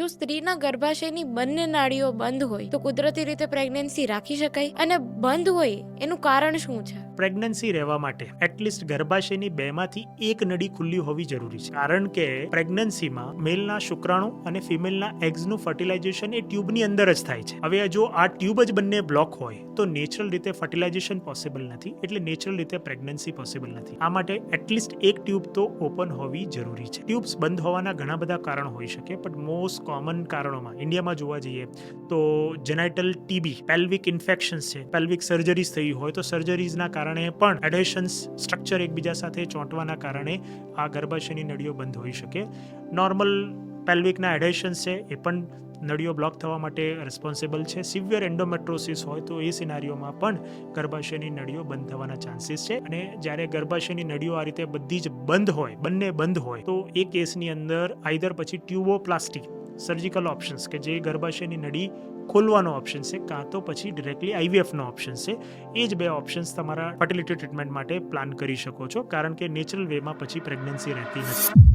જો સ્ત્રીના ગર્ભાશયની બંને નાડીઓ બંધ હોય તો કુદરતી રીતે પ્રેગ્નન્સી રાખી શકાય અને બંધ હોય એનું કારણ શું છે? પ્રેગ્નન્સી રહેવા માટે એટલીસ્ટ ગર્ભાશયની બેમાંથી એક નળી ખુલ્લી હોવી જરૂરી છે. કારણ કે પ્રેગ્નન્સીમાં મેલના શુક્રાણુ અને ફિમેલના એગ્સનું ફર્ટિલાઇઝેશન એ ટ્યુબની અંદર જ થાય છે. હવે જો આ ટ્યુબ જ બંને બ્લોક હોય, તો નેચરલ રીતે ફર્ટિલાઇઝેશન પોસિબલ નથી, એટલે નેચરલ રીતે પ્રેગ્નન્સી પોસિબલ નથી. આ માટે એટલીસ્ટ એક ટ્યુબ તો ઓપન હોવી જરૂરી છે. ટ્યુબ્સ બંધ હોવાના ઘણા બધા કારણો હોઈ શકે બટ મોસ્ટ કોમન કારણોમાં, ઇન્ડિયામાં જોવા જઈએ, તો જેનાઇટલ ટીબી પેલ્વિક ઇન્ફેક્શન્સ છે. પેલ્વિક સર્જરીઝ થઈ હોય તો સર્જરીઝના કારણે પણ એડેશન્સ સ્ટ્રક્ચર એકબીજા સાથે ચોંટવાના કારણે આ ગર્ભાશયની નળીઓ બંધ હોઈ શકે. નોર્મલ પેલ્વિકના એડેશન્સ છે, એ પણ નળીઓ બ્લોક થવા માટે રિસ્પોન્સિબલ છે. સિવિયર એન્ડોમેટ્રોસિસ હોય તો એ સિનારીઓમાં પણ ગર્ભાશયની નળીઓ બંધ થવાના ચાન્સીસ છે. અને જ્યારે ગર્ભાશયની નળીઓ આ રીતે બધી જ બંધ હોય, બંને બંધ હોય, તો એ કેસની અંદર આઈધર પછી ટ્યુબોપ્લાસ્ટી સર્જિકલ ઓપ્શન્સ કે જે ગર્ભાશયની નળી ખોલવાનો ઓપ્શન છે, કાં તો પછી ડિરેક્ટલી આઈવીએફનો ઓપ્શન છે. એ જ બે ઓપ્શન્સ તમારા ફર્ટિલિટી ટ્રીટમેન્ટ માટે પ્લાન કરી શકો છો, કારણ કે નેચરલ વેમાં પછી પ્રેગ્નન્સી રહેતી નથી.